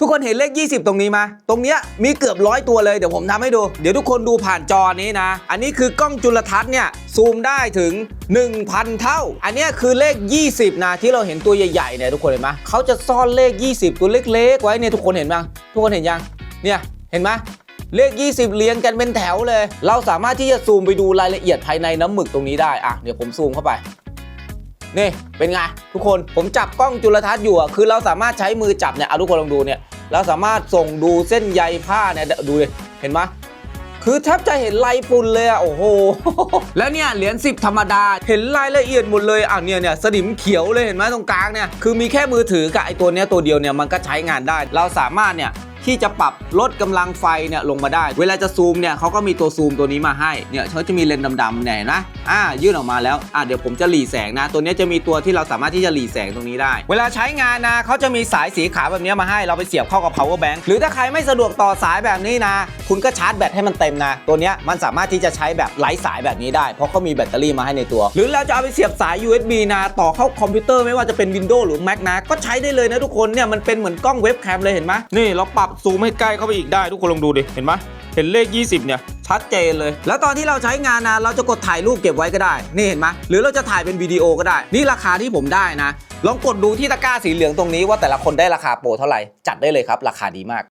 ทุกคนเห็นเลข 20 ตรงนี้ไหมตรงเนี้ยมีเกือบร้อยตัวเลย เดี๋ยวผมทำให้ดู เดี๋ยวทุกคนดูผ่านจอนี้นะ อันนี้คือกล้องจุลทรรศน์เนี่ยซูมได้ถึง 1,000 เท่า อันเนี้ยคือเลข 20 นะที่เราเห็นตัวใหญ่ๆเนี่ยทุกคนเห็นไหมเขาจะซ่อนเลข 20 ตัวเล็ก ๆ ไว้เนี่ยทุกคนเห็นไหมทุกคนเห็นยัง เนี่ยเห็นไหมเลข 20 เรียงกันเป็นแถวเลย เราสามารถที่จะซูมไปดูรายละเอียดภายในน้ำหมึกตรงนี้ได้ อะ เดี๋ยวผมซูมเข้าไป นี่เป็นไงทุกคนผมจับกล้องจุลทรรศน์อยู่อะคือเราสามารถใช้มือจับเนี่ยเอาทุกคนลองดูเนี่ยเราสามารถส่งดูเส้นใยผ้าเนี่ยดูเลยเห็นไหมคือแทบจะเห็นลายปุ่นเลยอะโอ้โห แล้วเนี่ยเหรียญ10 ธรรมดา เห็นรายละเอียดหมดเลยอะเนี่ยเนี่ยสนิมเขียวเลยเห็นไหมตรงกลางเนี่ย คือมีแค่มือถือกับไอตัวเนี้ยตัวเดียวเนี่ยมันก็ใช้งานได้ เราสามารถเนี่ย ที่จะปรับลดกำลังไฟเนี่ยลงมาได้ เวลาจะซูมเนี่ยเขาก็มีตัวซูมตัวนี้มาให้เนี่ยเขาจะมีเลนส์ดำๆเนี่ยนะอ่ายื่นออกมาแล้วอ่าเดี๋ยวผมจะหลีแสงนะ ตัวนี้จะมีตัวที่เราสามารถที่จะหลีแสงตรงนี้ได้ เวลาใช้งานนะเขาจะมีสายสีขาวแบบเนี้ยมาให้เราไปเสียบเข้ากับ power bank หรือถ้าใครไม่สะดวกต่อสายแบบนี้นะ คุณก็ชาร์จแบตให้มันเต็มนะ ตัวนี้มันสามารถที่จะใช้แบบไร้สายแบบนี้ได้ เพราะเขามีแบตเตอรี่มาให้ในตัว หรือเราจะเอาไปเสียบสาย USB นะต่อเข้าคอมพิวเตอร์ไม่ว่าจะเป็น Windows หรือ Mac นะก็ใช้ได้เลยนะทุกคนเนี่ยมันเป็นเหมือนกล้องเว็บแคมเลยเห็นไหมนี่เราปรับซูมให้ใกล้เข้าไปอีกได้ทุกคนลองดูดิ เห็นไหมเห็นเลข 20 เนี่ย ชัดเจนเลย แล้วตอนที่เราใช้งานนะ เราจะกดถ่ายรูปเก็บไว้ก็ได้ นี่เห็นไหมหรือเราจะถ่ายเป็นวิดีโอก็ได้ นี่ราคาที่ผมได้นะ ลองกดดูที่ตะกร้าสีเหลืองตรงนี้ว่าแต่ละคนได้ราคาโปรเท่าไหร่ จัดได้เลยครับ ราคาดีมาก